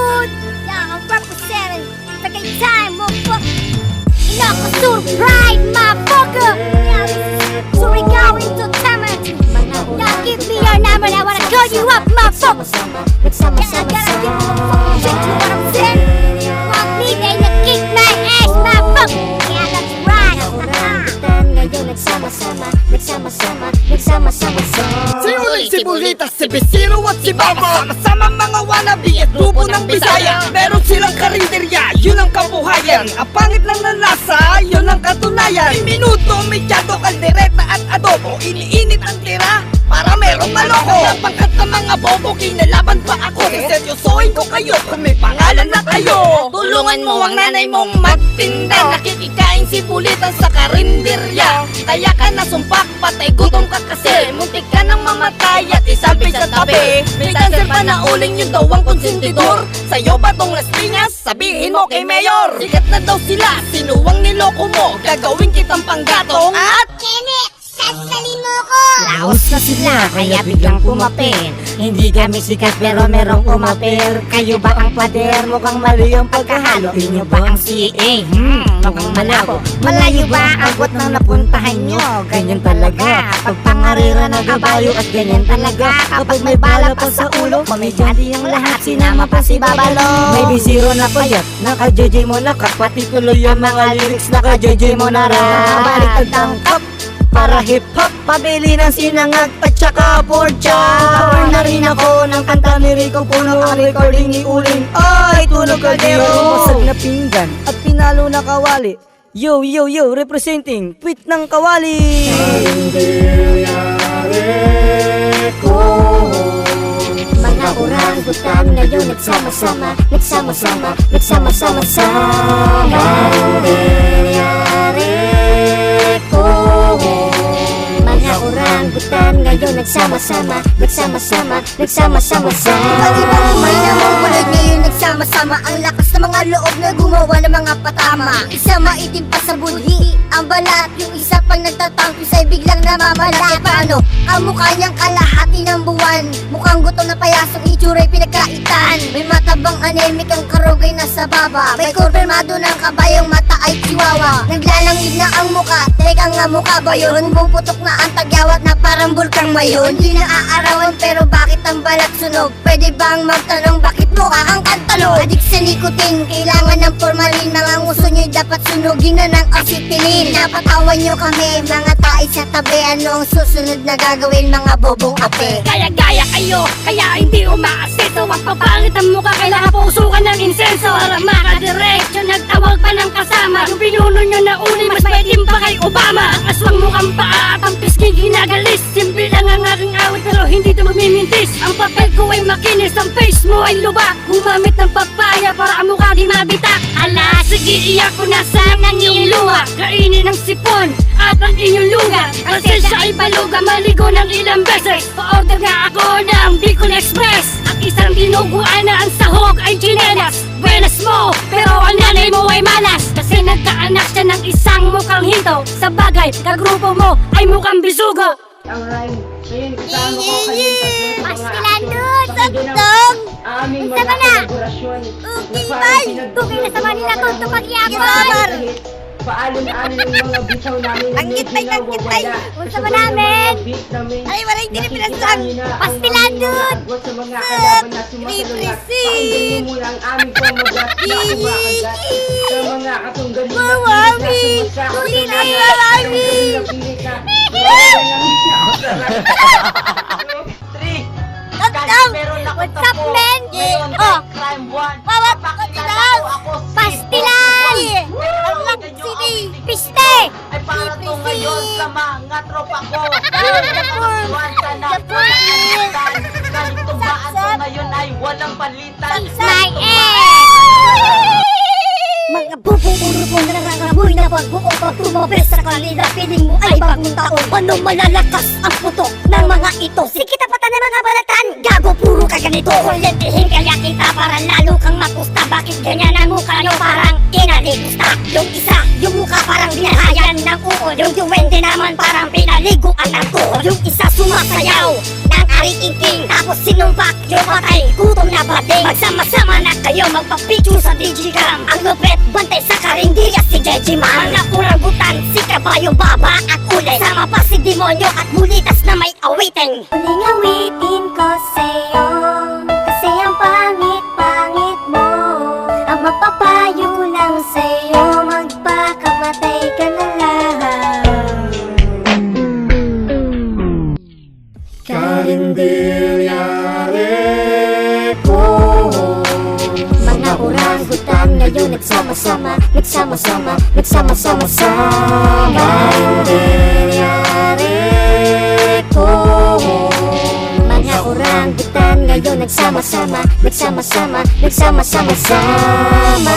Hood. Yeah, I'm representing. A time, motherfucker. Inakasur Pride, motherfucker. Surigao Taman. Now give me your number. I wanna call you up, motherfucker. Si Uli, si Bisiro at si Baba. Sama-sama mga wannabe at grupo ng Bisaya. Meron silang karinderya, yun ang kabuhayan. Ang pangit lang ng lasa, yun ang katunayan. May minuto, may tiyado, kaldereta at adobo. Iniinit ang tira, para merong maloko. Napangkat ng mga bobo, kinalaban pa ako. Seryosohin ko kayo kung may pangalan na kayo. Tulungan mo ang nanay mong magtinda. Nakikikain si Bulitan sa karinderya. Kaya ka nasumpak, patay gutom ka kasi. Muntik ka nang mamatay at isabi sa tabi. May dancer pa na uling yung daw ang konsentidor. Sa'yo ba tong Las Piñas? Sabihin mo kay Mayor. Sikat na daw sila, sinuwang niloko mo Gagawin kitang panggatong. Mo ko. Laos na sila, kaya biglang pumapin. Hindi kami sikat pero merong umapir. Kayo ba ang pader? Mukhang mali yung pagkahalo. Inyo ba ang CA? Hmm, mukhang malabo Malayo ba ang bot ng napuntahan nyo? Ganyan talaga. Pag pangarira na gabayo at ganyan talaga. Kapag may bala pa sa ulo Mamidyali ang lahat, sinama pa si Babalo. May bisiro na payat, naka-JJ mo na ka Pati tuloy ang mga lyrics, naka-JJ mo na rin Balik ang tangkap para hip-hop Pabili ng sinangag at saka porcha Cover na rin ako ng kanta ni Rico Puno Ang recording ni Uling Ay, tunog kaldero Masag na pinggan at pinalo na kawali. Yo, yo, yo, representing Pit ng kawali. Orangutan ngayon nagsama-sama Nagsama-sama, nagsama-sama sa Nangyayari orangutan ngayon nagsama-sama Nagsama-sama, nagsama-sama sa Pag-ibang may namang bulag ngayon nagsama-sama Ang lakas ng mga loob na gumawa ng mga patama. Isa maitim pa sa budhi Ang balat yung isa pang nagtatangko sa'y biglang namamala. E paano? Ang mukha niyang kalahati ng buwan Mukhang gutom na payasong itsura'y pinagkaitan. May matabang anemic ang karugay nasa baba. May kurbirmado ng kabayong mata ay chihuahua. Naglalangid na ang muka Teka nga mukha ba yun? Bumuputok na ang tagyawat na parang bulkang mayon Hindi na aarawan pero bakit ang balat sunog? Pwede bang magtanong bakit mukha kang kantalog? Adik sa nikotin, kailangan ng formalin Mga nguso nyo'y dapat sunugin na ng acetilin Napatawan nyo kami, mga tae sa tabi Ano ang susunod na gagawin mga bobong ape? Gaya-gaya kayo, kaya hindi umaaseso Ang papangit ang mukha, kailangan pusukan ng insenso Para makadiretso, nagtawag pa ng kasama Yung pinuno nyo na uli, Obama Ang aswang mukhang paa at ang pisking ginagalis Simple lang ang aking awit pero hindi ito magmimintis. Ang papel ko ay makinis, ang face mo ay lubak Gumamit ng papaya para ang mukha di mabitak Ala, sige iyak ko na sana ang iyong luha. Kainin ng sipon at ang inyong lugar Kasi siya ay baluga, maligo ng ilang beses. Pa-order nga ako ng Bicol Express. Ang isang dinuguan na ang sahog ay chinelas. Buenas mo, pero ang nanay mo ay malas. Kasi nagkaanak siya ng isang mukhang hinto Sa bagay, kagrupo mo ay mukhang bisugo Alright, ngayon kasama ko kayong tatlo sa mga Pastilan aksyon doon, sa kanya ng saktong! aming mga kolaborasyon pinagtutulungan Bukay na sa Manila to, ng tumagyapon! kahit Paalon-alon ng mga bitaw namin na Ang kitay, ang kitay! nawawala. Unsa Sa ba namin? Ay, wala hindi na pinasang! Agwat sa mga kalaban na sumasalungat. Pakinggan niyo muna ang aming pamagat na kumakagat sa mga katunggali na pilit na sumasakot Huli na yan, Mami! ako What's up? Ngayon, Oh. daw! ko si Pastilan! Ang City! Ay para to ngayon sa mga tropa ko. Nakasuhan sa. Kahit tumaan ko Sapsap! ngayon ay walang palitan. My ex! Mga bubong urupong na nangangamoy na pagbuo pagtuloy Tumabes sa kanila, piling mo ay bagong taon Ano malalakas ang putok ng mga ito? Sige tapatan ng mga balatan, gago puro ka ganito. Kulitin kaya kita para lalo kang mapusta. Bakit ganyan ang mukha nyo? Parang kinaligusta Yung isa, yung mukha parang binahayan ng uod Yung duwende naman parang pinaliguan ng tuhod Yung isa sumasayaw ng ariking Tapos sinumpak yung patay, gutom na bading Magsama-sama na kayo magpapicture sa digicam Ang lupet, bantay sa karinderya si Jejiman Mga orangutan, si kabayo, baba at ulit Sama pa si demonyo at bulitas na may awiting. Huling awitin ko sa'yo Mga orangutan ngayon nagsama-sama Nagsama-sama, nagsama-sama. Sama Nangyayari ko Mga orangutan ngayon nagsama-sama Nagsama-sama, nagsama-sama sama